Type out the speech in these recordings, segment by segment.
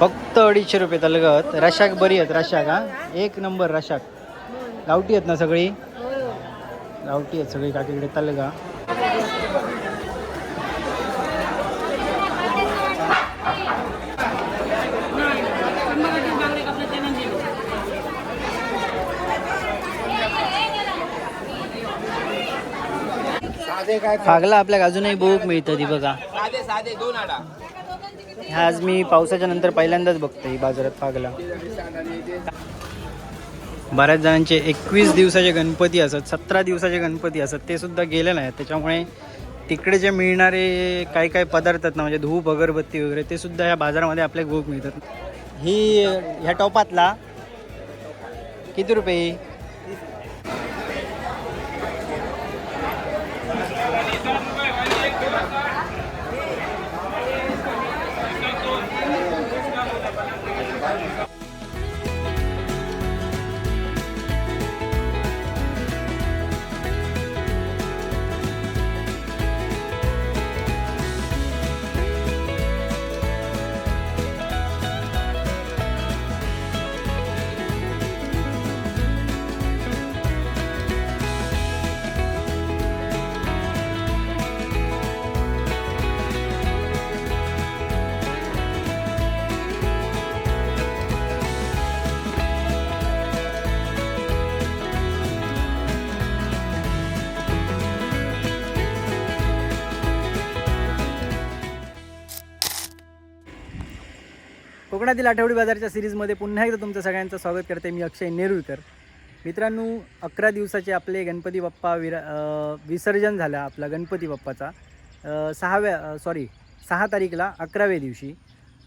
फक्त अडीचशे रुपये तलगत. रशाक बरी आहेत रशाक हा. एक नंबर रशाक. गावठी आहेत ना सगळी? गावठी आहेत सगळी काकीकडे तलगा. फागला आपल्याला अजूनही बोक मिळतं ती बघा. साधे साधे दोन आडा. ह्या आज मी पावसाच्या नंतर पहिल्यांदाच बघतोय बाजारात फागला बऱ्याच जणांचे एकवीस दिवसाचे गणपती असत सतरा दिवसाचे गणपती असत ते सुद्धा गेले नाहीत. त्याच्यामुळे तिकडे जे मिळणारे काही काही पदार्थ आहेत ना म्हणजे धूप अगरबत्ती वगैरे ते सुद्धा ह्या बाजारामध्ये आपल्या भोग मिळतात. ही ह्या टॉपातला किती रुपये? कोकणातील आठवडी बाजारच्या सिरीजमध्ये पुन्हा एकदा तुमचं सगळ्यांचं स्वागत करते मी अक्षय नेरुळकर मित्रांनो अकरा दिवसाचे आपले गणपती बाप्पा विरा विसर्जन झालं आपला गणपती बाप्पाचा. सहाव्या सॉरी सहा तारीखला अकराव्या दिवशी.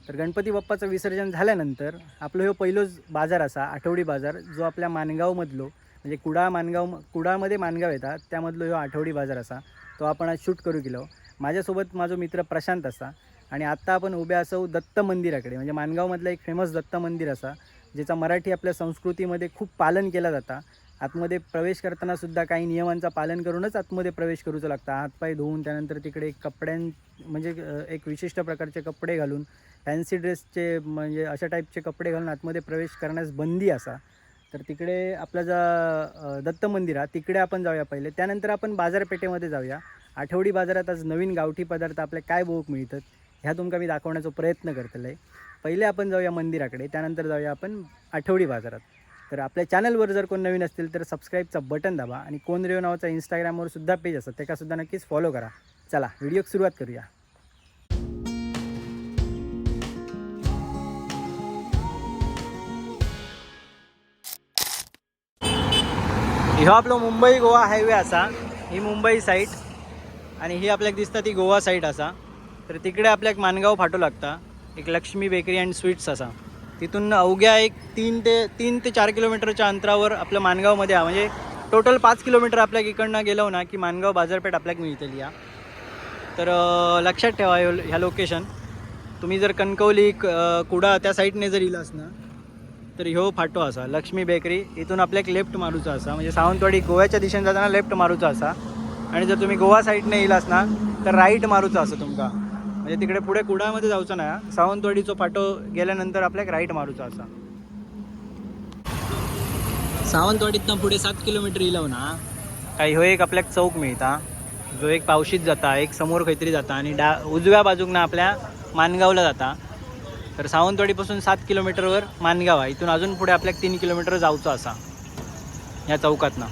तर गणपती बाप्पाचं विसर्जन झाल्यानंतर आपलं ह्यो पहिलोच बाजार असा आठवडी बाजार जो आपल्या मानगावमधलो म्हणजे कुडाळ मानगाव कुडाळमध्ये मानगाव येतात त्यामधलो ह्यो आठवडी बाजार असा तो आपण आज शूट करू गेलो. माझ्यासोबत माझा मित्र प्रशांत असा. आणि आत्ता आपण उभे असू दत्त मंदिराकडे म्हणजे मानगावमधलं एक फेमस दत्त मंदिर असा ज्याचा मराठी आपल्या संस्कृतीमध्ये खूप पालन केला जाता. आतमध्ये प्रवेश करताना सुद्धा काही नियमांचा पालन करूनच आतमध्ये प्रवेश करूचं लागतं. हातपाय धुवून त्यानंतर तिकडे कपड्यां म्हणजे एक विशिष्ट प्रकारचे कपडे घालून फॅन्सी ड्रेसचे म्हणजे अशा टाईपचे कपडे घालून आतमध्ये प्रवेश करण्यास बंदी असा. तर तिकडे आपला जा दत्त मंदिर आहे तिकडे आपण जाऊया पहिले. त्यानंतर आपण बाजारपेठेमध्ये जाऊया. आठवडी बाजारात आज नवीन गावठी पदार्थ आपल्या काय बोक मिळतात? ह्या तुमका मी दाखवण्याचा प्रयत्न करतले पहिले आपण जाऊया मंदिराकडे त्यानंतर जाऊया आपण आठवडी बाजारात. तर आपल्या चॅनलवर जर कोण नवीन असतील तर सबस्क्राईबचं बटन दाबा आणि कोण रेव नावाचा इंस्टाग्रामवर सुद्धा पेज असतात त्याकासुद्धा नक्कीच फॉलो करा. चला व्हिडिओ सुरुवात करूया. ह्यो आपलो मुंबई गोवा हायवे असा ही मुंबई साईट आणि ही आपल्याक दिसता ती गोवा साईट असा. तर तिकडे आपल्याक मानगाव फाटो लागता. एक लक्ष्मी बेकरी अँड स्वीट्स असा. तिथून अवघ्या एक तीन ते तीन ते चार किलोमीटरच्या अंतरावर आपल्या मानगावमध्ये हा म्हणजे टोटल पाच किलोमीटर आपल्याक इकडनं गेलो ना की मानगाव बाजारपेठ आपल्याक मिळतली या तर लक्षात ठेवा ह्या लोकेशन तुम्ही जर कणकवली कुडा त्या साईडने जर इलास ना तर ह्यो फाटो असा. लक्ष्मी बेकरी. इथून आपल्याक लेफ्ट मारूचा असा. म्हणजे सावंतवाडी गोव्याच्या दिशेने जाताना लेफ्ट मारूचा असा. आणि जर तुम्ही गोवा साईडने येलास ना तर राईट मारूचा असं तुमका. म्हणजे तिकडे पुढे कुडामध्ये जाऊचं ना सावंतवाडीचो फाटो गेल्यानंतर आपल्याक राईट मारूचा असा. सावंतवाडीतनं पुढे सात किलोमीटर इलव ना? काही ह्यो एक आपल्याक चौक मिळता. जो एक पावशीत जाता एक समोर काहीतरी जाता आणि डा उजव्या बाजूक ना आपल्या मानगावला जाता. तर सावंतवाडीपासून सात किलोमीटरवर मानगाव आहे. इथून अजून पुढे आपल्याला तीन किलोमीटर जाऊचं असा या चौकातनं.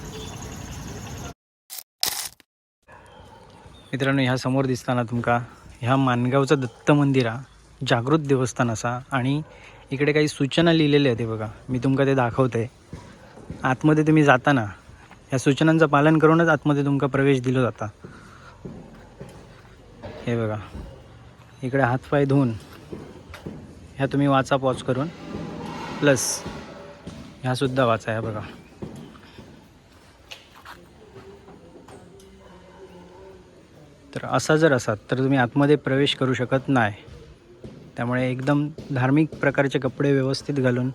मित्रांनो ह्या समोर दिसताना तुमका ह्या मानगावचं दत्त मंदिर हा जागृत देवस्थान असा आणि इकडे काही सूचना लिहिलेल्या आहेत बघा. मी तुमका ते दाखवते. आतमध्ये तुम्ही जाताना या सूचनांचं पालन करूनच आतमध्ये तुमका प्रवेश दिला जाता. हे बघा. इकडे हातपाय धुवून ह्या तुम्ही वाचा पॉज करून. प्लस ह्यासुद्धा वाचा ह्या बघा. तर असा जर असाल तर तुम्ही आतमध्ये प्रवेश करू शकत नाही. त्यामुळे एकदम धार्मिक प्रकारचे कपडे व्यवस्थित घालून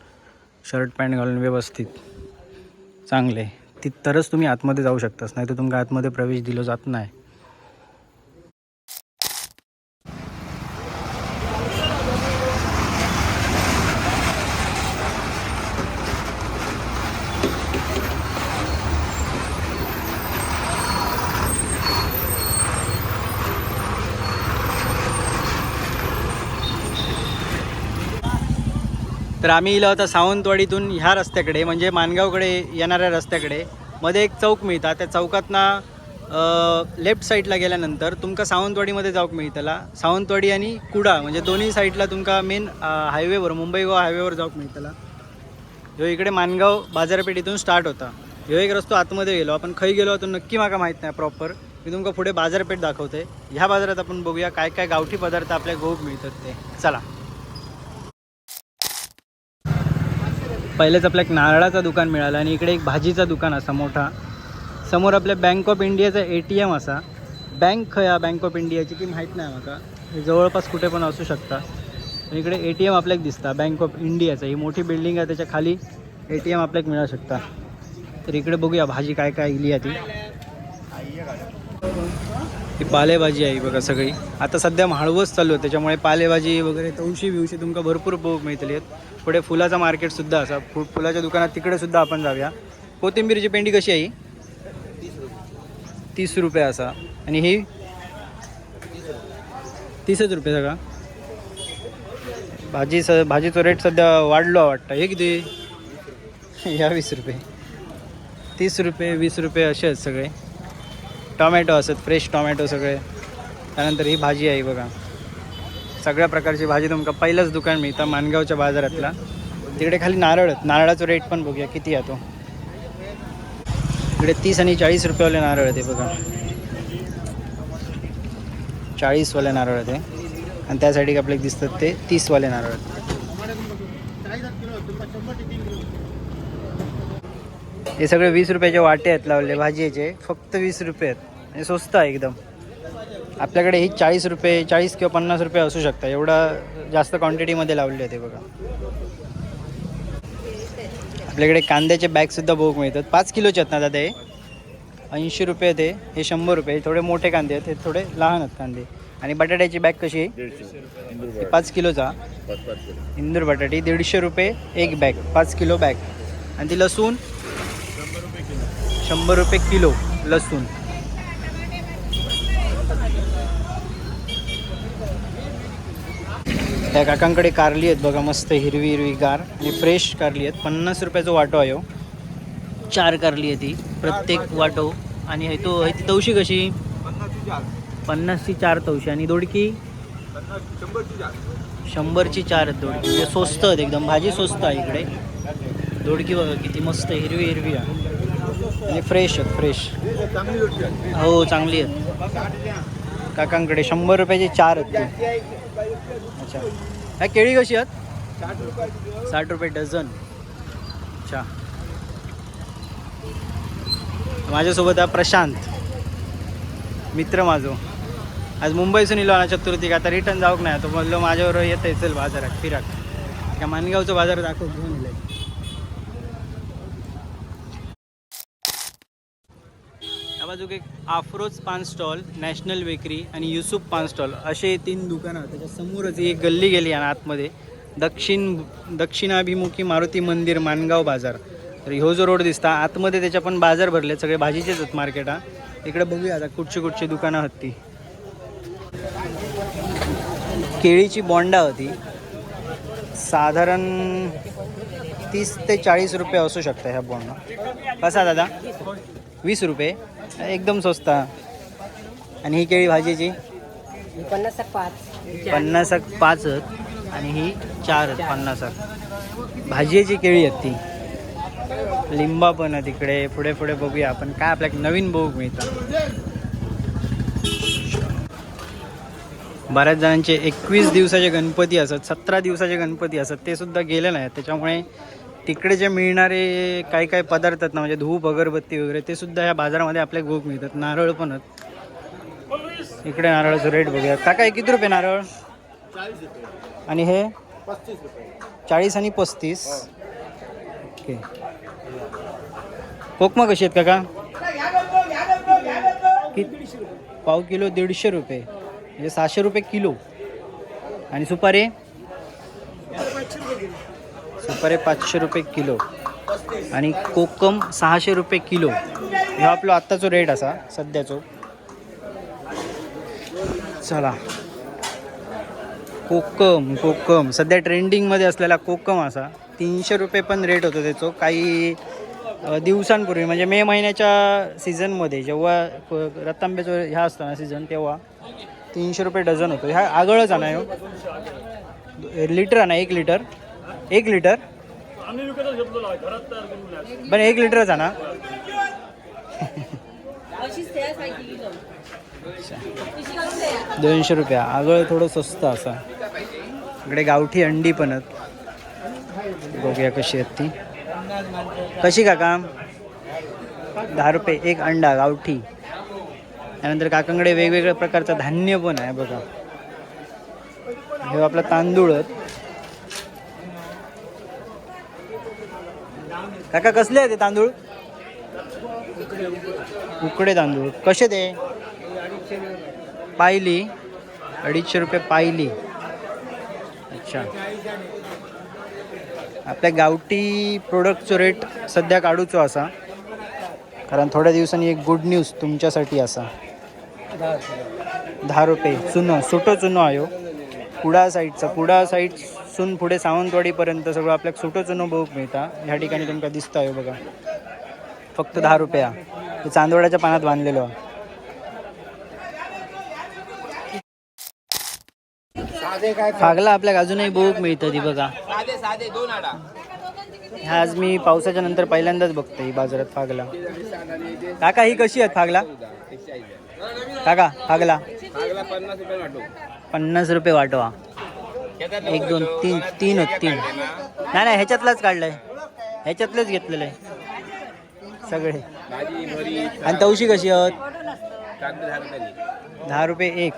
शर्ट पॅन्ट घालून व्यवस्थित चांगले. ती तरच तुम्ही आतमध्ये जाऊ शकतास नाही तर तुमका आतमध्ये प्रवेश दिला जात नाही. तर आम्ही इला होता सावंतवाडीतून ह्या रस्त्याकडे म्हणजे मानगावकडे येणाऱ्या रस्त्याकडे. मध्ये एक चौक मिळता त्या चौकातनं लेफ्ट साईडला गेल्यानंतर तुमका सावंतवाडीमध्ये जाऊक मिळतला. सावंतवाडी आणि कुडा म्हणजे दोन्ही साईडला तुमका मेन हायवेवर मुंबई गोवा हायवेवर जाऊक मिळतला. ह्यो इकडे मानगाव बाजारपेठेतून स्टार्ट होता. ह्यो एक रस्तो आतमध्ये गेलो आपण खै गेलो तो नक्की माका माहीत नाही प्रॉपर मी तुमका पुढे बाजारपेठ दाखवते. ह्या बाजारात आपण बघूया काय काय गावठी पदार्थ आपल्या गोप मिळतात ते. चला. पहिलेच आपल्या एक नारळाचं दुकान मिळालं आणि इकडे एक भाजीचं दुकान असा मोठा. समोर आपल्या बँक ऑफ इंडियाचा ए टी एम असा. बँक खया बँक ऑफ इंडियाची ती माहीत नाही माका हे जवळपास कुठे पण असू शकता. इकडे ए टी एम आपल्याक दिसता. बँक ऑफ इंडियाचं ही मोठी बिल्डिंग आहे त्याच्याखाली ए टी एम आपल्याक मिळू शकता. तर इकडे बघूया भाजी काय काय इली आहे ती. ही पालेभाजी आहे बघा सगळी. आता सध्या माळवच चालू आहे त्याच्यामुळे पालेभाजी वगैरे तवशी बिवशी तुमका भरपूर मिळतली आहेत पुढे फुलाचा मार्केट सुद्धा असा फु फुलाच्या दुकानात तिकडे सुद्धा आपण जाऊया. कोथिंबीरची पेंडी कशी आहे तीस रुपये असा. आणि ही? तीसच रुपये सगळा. भाजी स भाजीचा रेट सध्या वाढलो वाटतं. हे किती? या वीस रुपये. तीस रुपये वीस रुपये असे आहेत सगळे. टॉमॅटो असत फ्रेश टॉमॅटो सगळे. त्यानंतर ही भाजी आहे बघा. सगळ्या प्रकारची भाजी तुमका पहिलंच दुकान मिळतं मानगावच्या बाजारातला. तिकडे खाली नारळ नारळाचा रेट पण बघूया किती आहे तो. इकडे तीस आणि चाळीस रुपयेवाले नारळ आहे बघा. चाळीसवाले नारळ ते आणि त्या आपल्याला दिसतात ते तीसवाले नारळ हे सगळे वीस रुपयाचे वाटे आहेत लावले भाजीचे. फक्त वीस रुपये आहेत. म्हणजे स्वस्त आहे एकदम. आपल्याकडे ही चाळीस रुपये चाळीस किंवा पन्नास रुपये असू शकता एवढा जास्त क्वांटिटीमध्ये लावले आहेत हे बघा. आपल्याकडे कांद्याचे बॅगसुद्धा बघू मिळतात. पाच किलोचे आहेत ना दादा हे? ऐंशी रुपये ते हे. शंभर रुपये. थोडे मोठे कांदे आहेत. हे थोडे लहान आहेत कांदे. आणि बटाट्याची बॅग कशी आहे? हे पाच किलोचा? इंदूर बटाटी दीडशे रुपये एक बॅग पाच किलो बॅग आणि ती लसूण? शंभर रुपये किलो लसूण. त्या काकांकडे कारली आहेत बघा मस्त हिरवी हिरवी गार आणि फ्रेश कारली आहेत. पन्नास रुपयाचा वाटो आहे हो. चार कारली आहे ती प्रत्येक वाटो. आणि हे तो हे ती तवशी कशी? पन्नासची चार तवशी. आणि दोडकी? शंभरची चार आहेत दोडकी. म्हणजे स्वस्त आहेत एकदम. भाजी स्वस्त आहे इकडे. दोडकी बघा किती मस्त हिरवी हिरवी आहे. आणि फ्रेश आहेत फ्रेश हो चांगली आहेत. काकांकडे शंभर रुपयाची चार आहेत ते. अच्छा. ह्या केळी कशी आहेत? साठ रुपये डझन. अच्छा. माझ्यासोबत आहे प्रशांत. मित्र माझो. आज मुंबईसून इलो ना चतुर्थी आता रिटर्न जाऊक नाही तो बोललो माझ्याबरोबर येत चल बाजारात फिराक. त्या मानगावचं बाजार दाखव घेऊन येईल बाजूक एक आफ्रोज पान स्टॉल नॅशनल बेकरी आणि युसुफ पान स्टॉल असे तीन दुकानं त्याच्या समोरच एक गल्ली गेली आणि आतमध्ये. दक्षिण दक्षिणाभिमुखी मारुती मंदिर मानगाव बाजार. तर ह्यो जो रोड दिसता आतमध्ये त्याच्या पण बाजार भरले सगळे भाजीचेच आहेत मार्केट हा. इकडे बघूया आता कुठची कुठची दुकानं आहेत ती. केळीची बोंडा होती. साधारण तीस ते चाळीस रुपये असू शकतं ह्या बोंडा. कसा दादा. वीस रुपये. एकदम स्वस्त. आणि ही केळी भाजीची? पन्नास पाच. पन्नासाक पाच आणि ही चार आहेत पन्नासाक भाजीची केळी आहेत ती. लिंबा पण आहे तिकडे. पुढे पुढे बघूया आपण. काय आपल्याला नवीन बघू मिळतं. बऱ्याच जणांचे एकवीस दिवसाचे गणपती असत सतरा दिवसाचे गणपती असत ते सुद्धा गेले नाहीत. त्याच्यामुळे तिकडे जे मिळणारे काही काही पदार्थ आहेत ना म्हणजे धूप अगरबत्ती वगैरे ते सुद्धा ह्या बाजारामध्ये आपल्या गोग मिळतात. नारळ पण आहेत. इकडे नारळाचं रेट बघूया. काका किती रुपये नारळ? आणि हे? चाळीस आणि पस्तीस. ओके. कोकमा कशी आहेत काका? कि पाव किलो दीडशे रुपये. म्हणजे सहाशे रुपये किलो. आणि सुपारी? सुपारी पाचशे रुपये किलो आणि कोकम सहाशे रुपये किलो. ह्यो आपलो आत्ताचो रेट असा सध्याचो. चला. कोकम कोकम. सध्या ट्रेंडिंगमध्ये असलेला कोकम असा. तीनशे रुपये पण रेट होतो त्याचो. काही दिवसांपूर्वी म्हणजे मे महिन्याच्या सीझनमध्ये जेव्हा क- रतांब्याचं ह्या असतो ना सीझन तेव्हा तीनशे रुपये डझन होतो. ह्या आगळच आणा हो लिटर आणा एक लिटर एक लिटर? पण एक लिटरच आणा. दोनशे रुपया. आगळ थोडं स्वस्त असा. इकडे गावठी अंडी पण आहेत. बघूया कशी आहेत ती. कशी काका? दहा रुपये एक अंडा गावठी. त्यानंतर काकांकडे वेगवेगळ्या प्रकारचं धान्य पण आहे बघा. हे आपलं तांदूळ आहेत. काका कसले आहे ते तांदूळ? उकडे तांदूळ. कसे ते? पायली. अडीचशे रुपये पायली. अच्छा. आपल्या गावठी प्रोडक्टचो रेट सध्या काढूचो असा. कारण थोड्या दिवसांनी एक गुड न्यूज तुमच्यासाठी असा. दहा रुपये. चुनो. सुटो चुनो आयो. कुडा साईडचा कुडा साईडसून पुढे सावंतवाडीपर्यंत सगळं आपल्याक सुटोच चुनो मिळता. ह्या ठिकाणी तुमका दिसता आहे बघा. फक्त दहा रुपया. चांदवड्याच्या चांदोड्याच्या पानात बांधलेलो. फागला आपल्याक अजूनही बघूक मिळतं ती बघा. ह्या आज मी पावसाच्या नंतर पहिल्यांदाच बघतो ही बाजारात फागला. काका ही कशी आहेत फागला? काका फागला. पन्नास रुपये वाटवा एक दोन तीन तीन आहेत तीन. नाही नाही ह्याच्यातलाच काढलाय. ह्याच्यातलंच घेतलेलं आहे सगळे. आणि तवशी कशी आहोत? दहा रुपये एक.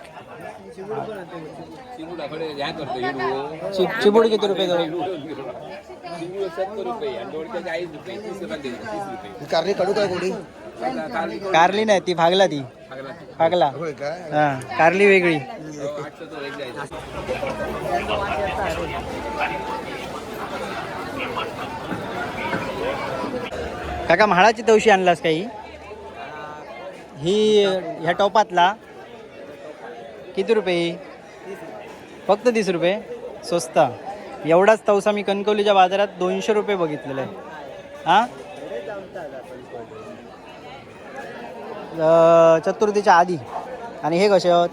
चि- चिबूड किती रुपये कारली कडू काढू काय कोणी कारली नाही ती भागला ती. काय हा कारली वेगळी. काका म्हाळाची तवशी आणलास काही? ही ह्या टोपातला किती रुपये? फक्त तीस रुपये? स्वस्त. एवढाच तवसा मी कणकवलीच्या बाजारात दोनशे रुपये बघितलेला आहे. हां? चतुर्थीच्या आधी. आणि हे कसे आहोत?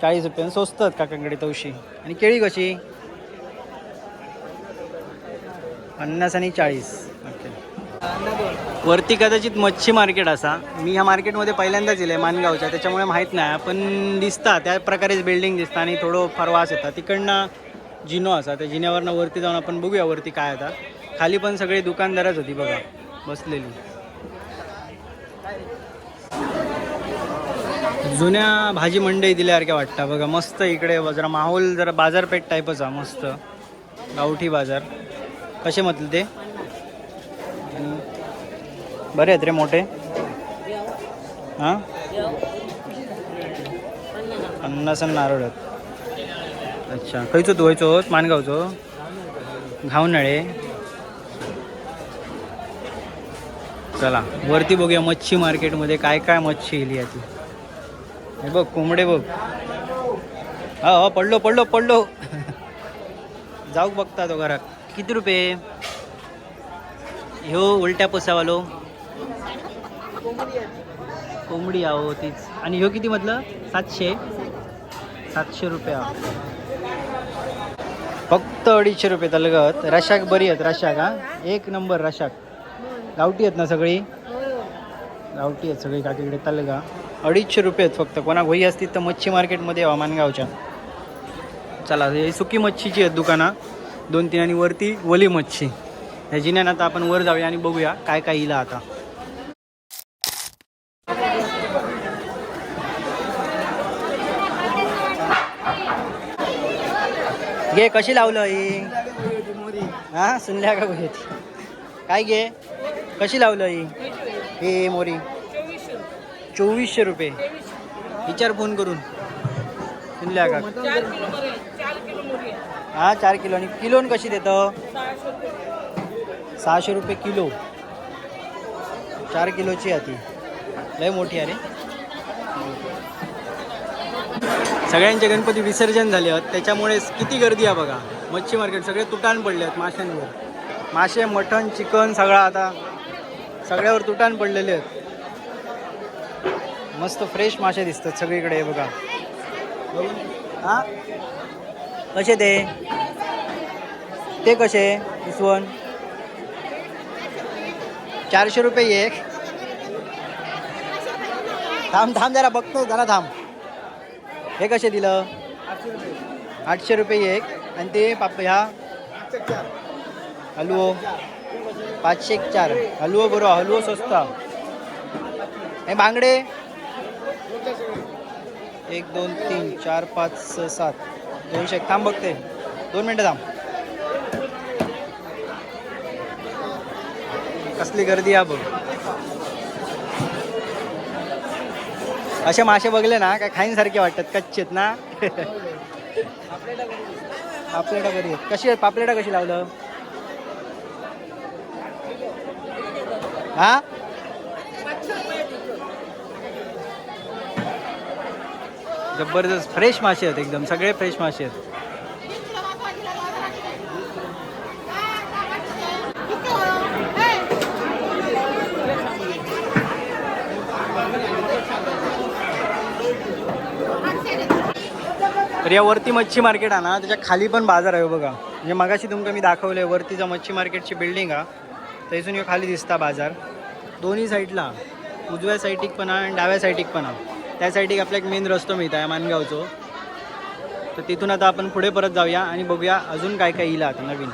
चाळीस रुपये. स्वस्त आहेत काकांकडे तवशी? आणि केळी कशी? पन्नास आणि चाळीस. ओके. वरती कदाचित मच्छी मार्केट असा. मी ह्या मार्केटमध्ये पहिल्यांदाच येईल मानगावच्या. त्याच्यामुळे माहीत नाही. पण दिसता त्या प्रकारेच बिल्डिंग दिसतं आणि थोडं फार वास येतात. तिकडनं जिनो असा. त्या जिन्यावरनं वरती जाऊन आपण बघूया वरती काय आता खाली पण सगळी दुकानदारच होती बघा. बसलेली. जुन्या भाजी मंडई दिल्यासारख्या वाटतं बघा मस्त इकडे जरा माहोल जरा बाजारपेठ टाईपच आहे मस्त. गावठी बाजार. कसे म्हटले ते? बरे आहेत रे मोठे? हां? पन्नास नारळ आहेत. अच्छा. खयचो तू व्हायचो मानगावचो? घावनळे? चला. वरती बघूया मच्छी मार्केटमध्ये काय काय मच्छी येली आहे ती हे बघ कोंबडे बघ. हा हा पडलो पडलो पडलो. जाऊ बघता तो घरात. किती रुपये? ह्यो उलट्या पोसावालो. कोंबडी आहो तीच. आणि ह्यो किती म्हटलं? सातशे? सातशे रुपया. फक्त अडीचशे रुपये तलगत रशाक बरी आहेत रशाक हा. एक नंबर रशाक. गावठी आहेत ना सगळी? गावठी आहेत सगळी काकीकडे तलगा. अडीचशे रुपये आहेत फक्त. कोणा वही असतील तर मच्छी मार्केटमध्ये यावा मानगावच्या. चला हे सुकी मच्छीची आहेत दुकानं. दोन तीन आणि वरती वली मच्छी. ह्या जिन्यानं आता आपण वर जाऊया आणि बघूया काय काय येईल आता. घे कशी लावलं ही? हा सुनल्या का घे काय घे? कशी लावलं ही? हे मोरी. चोवीसशे रुपये. विचार फोन करून. सुनल्या का हा चार किलो. आणि किलोन कशी देतं? सहाशे रुपये. किलो. चार किलोची आहे ती. लय मोठी आहे रे. सगळ्यांचे गणपती विसर्जन झाले आहेत. त्याच्यामुळे किती गर्दी आहे बघा. मच्छी मार्केट सगळे तुटान पडले आहेत माशांवर. मासे मटण चिकन सगळं आता सगळ्यावर तुटान पडलेले आहेत. मस्त फ्रेश मासे दिसतात सगळीकडे बघा. हा? कसे ते? ते कसे? इसवण चारशे रुपये एक. थांब थांब जरा बघतो जरा थांब. हे कसे दिलं? आठशे रुपये एक. आणि ते पाप ह्या? हलवो. पाचशे एक चार. हलवो बरो हलवो स्वस्त. हे बांगडे? एक दोन तीन चार पाच सहा सात. दोनशे एक थांब बघते. दोन मिनटं थांब. कसली गर्दी आहे बघ. असे मासे बघले ना काय खाईनसारखे वाटतात. कच्चेत ना. पापलेटा बरी आहेत. कशी आहे पापलेटा कशी लावलं? हा? जबरदस्त फ्रेश मासे आहेत एकदम सगळे फ्रेश मासे आहेत. तर या वरती मच्छी मार्केट आहे ना त्याच्याखाली पण बाजार आहे हो बघा. म्हणजे मगाशी तुमका मी दाखवलं आहे वरतीचा मच्छी मार्केटची बिल्डिंग आहे. थंयसून ह्यो खाली दिसता बाजार. दोन्ही साईडला उजव्या साईटीक पण हा आणि डाव्या साईटीक पण हा त्यासाठी आपला एक मेन रस्तो मिळत आहे मानगावचो तर तिथून आता आपण पुढे परत जाऊया आणि बघूया अजून काय काय येईल आता नवीन.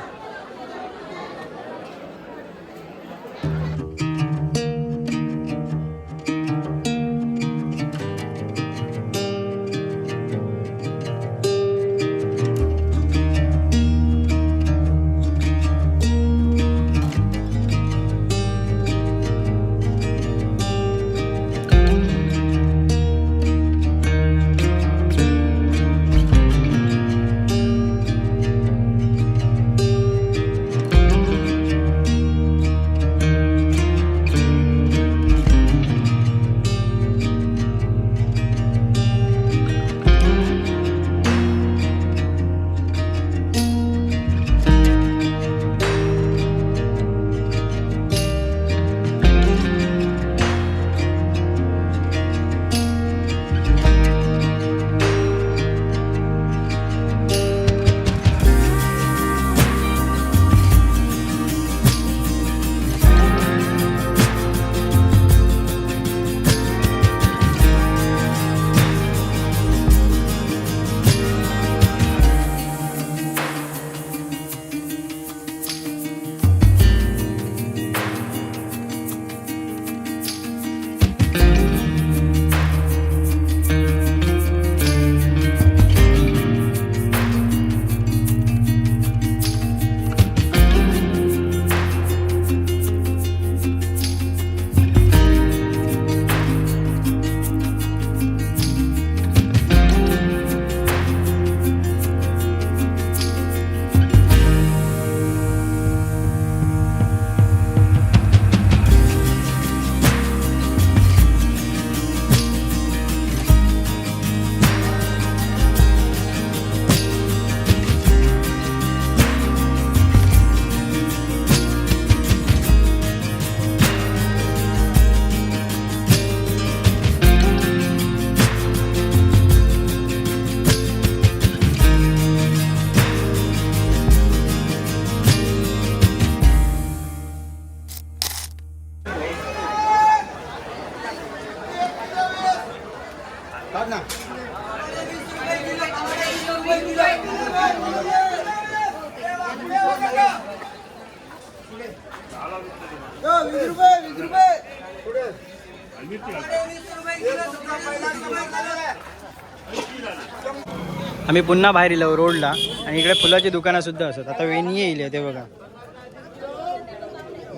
आम्ही पुन्हा बाहेर येलो रोडला आणि इकडे फुलाची दुकानं सुद्धा असत आता वेनिये येईल ते बघा.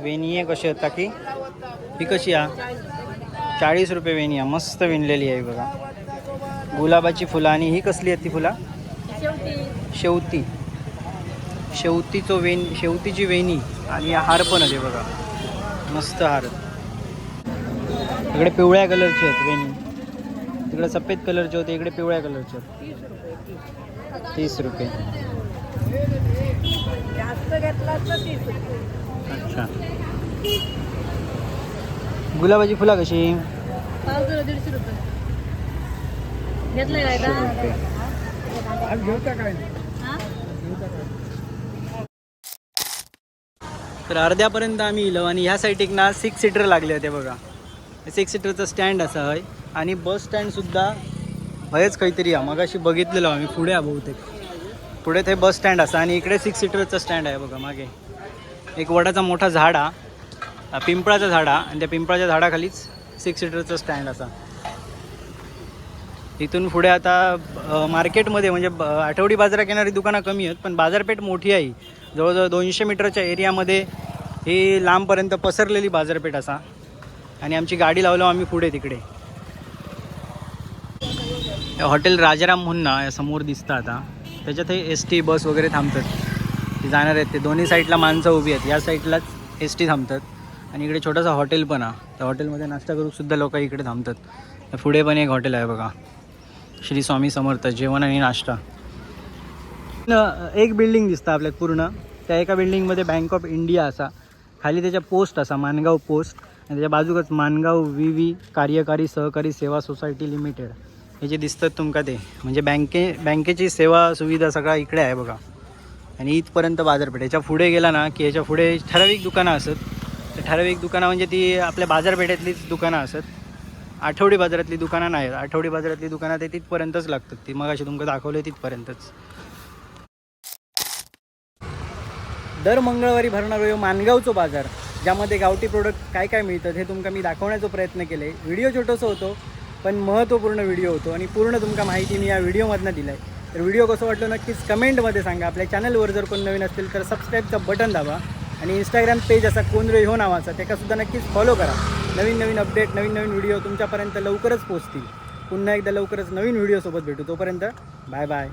वेनिये कशी होता की ही कशी आ? चाळीस रुपये वेणी मस्त विणलेली आहे बघा. गुलाबाची फुलं आणि ही कसली आहेत ती फुला? शेवती शेवतीचं वेण शेवतीची वेणी आणि हार पण आहे बघा. मस्त हार. इकडे पिवळ्या कलरचे आहेत वेणी. तिकडे सफेद कलरचे होते इकडे पिवळ्या कलरचे आहेत. तीस रुपये. अच्छा. गुलाबाची फुलं कशी? किलो दीडशे रुपये. घेतलंय हा? तर अर्ध्यापर्यंत आम्ही इलो आणि ह्या साईड एक ना सिक्स सीटर लागले होते बघा. सिक्स सीटरचं स्टँड असं आहे. आणि बस स्टँडसुद्धा हयच काहीतरी आहे. मगाशी बघितलेलो आम्ही पुढे आहे बहुतेक. पुढे ते बस स्टँड असा आणि इकडे सिक्स सीटरचं स्टँड आहे बघा मागे. एक वडाचा मोठा झाड हा पिंपळाचं झाड हा आणि त्या पिंपळाच्या झाडाखालीच सिक्स सीटरचं स्टँड असा इथून पुढे आता मार्केटमध्ये म्हणजे ब- आठवडी बाजारात येणारी दुकानं कमी आहेत पण बाजारपेठ मोठी आहे जवळजवळ दोनशे मीटरच्या एरियामध्ये ही लांबपर्यंत पसरलेली बाजारपेठ असा. आणि आमची गाडी लावलो आम्ही पुढे तिकडे. हॉटेल राजाराम म्हणून या समोर दिसतं आता. त्याच्यात हे एस टी बस वगैरे थांबतात. ते जाणार आहेत. ते दोन्ही साईडला माणसं उभी आहेत. या साईडलाच एस टी थांबतात. आणि इकडे छोटासा हॉटेल पण आहे. त्या हॉटेलमध्ये नाश्ता करूनसुद्धा लोक इकडे थांबतात. पुढे पण एक हॉटेल आहे बघा. श्री स्वामी समर्थ जेवण आणि नाश्ता. एक बिल्डिंग दिसतं आपल्याला पूर्ण. त्या एका बिल्डिंगमध्ये बँक ऑफ इंडिया असा. खाली त्याच्या पोस्ट असा मानगाव पोस्ट आणि त्याच्या बाजूकच मानगाव वी व्ही कार्यकारी सहकारी सेवा सोसायटी लिमिटेड हे जे दिसतात तुमका ते म्हणजे बँके बँकेची सेवा सुविधा सगळा इकडे आहे बघा. आणि इथपर्यंत बाजारपेठ. याच्यापुढे गेला ना की याच्यापुढे ठराविक दुकानं असत. तर ठराविक दुकानं म्हणजे ती आपल्या बाजारपेठेतलीच दुकानं असत. आठवडी बाजारातली दुकानं नाही. आहेत आठवडी बाजारातली दुकानं ते तिथपर्यंतच लागतात. ती मग अशी तुमका दाखवले तिथपर्यंतच. दर मंगळवारी भरणारो हो मानगावचो बाजार ज्यामध्ये गावठी प्रोडक्ट काय काय मिळतात हे तुमका मी दाखवण्याचा प्रयत्न केले. व्हिडिओ छोटंसं होतो. पण महत्त्वपूर्ण व्हिडिओ होतो आणि पूर्ण तुमका माहिती मी या व्हिडिओमधनं दिलं आहे तर व्हिडिओ कसं वाटलं नक्कीच कमेंटमध्ये सांगा. आपल्या चॅनलवर जर कोण नवीन असतील तर सबस्क्राईबचं बटन दाबा आणि इंस्टाग्राम पेज असा कोंद्रे हो नावाचा त्याकासुद्धा नक्कीच फॉलो करा. नवीन नवीन अपडेट नवीन नवीन व्हिडिओ तुमच्यापर्यंत लवकरच पोचतील पुन्हा एकदा लवकरच नवीन व्हिडिओसोबत भेटू. तोपर्यंत बाय बाय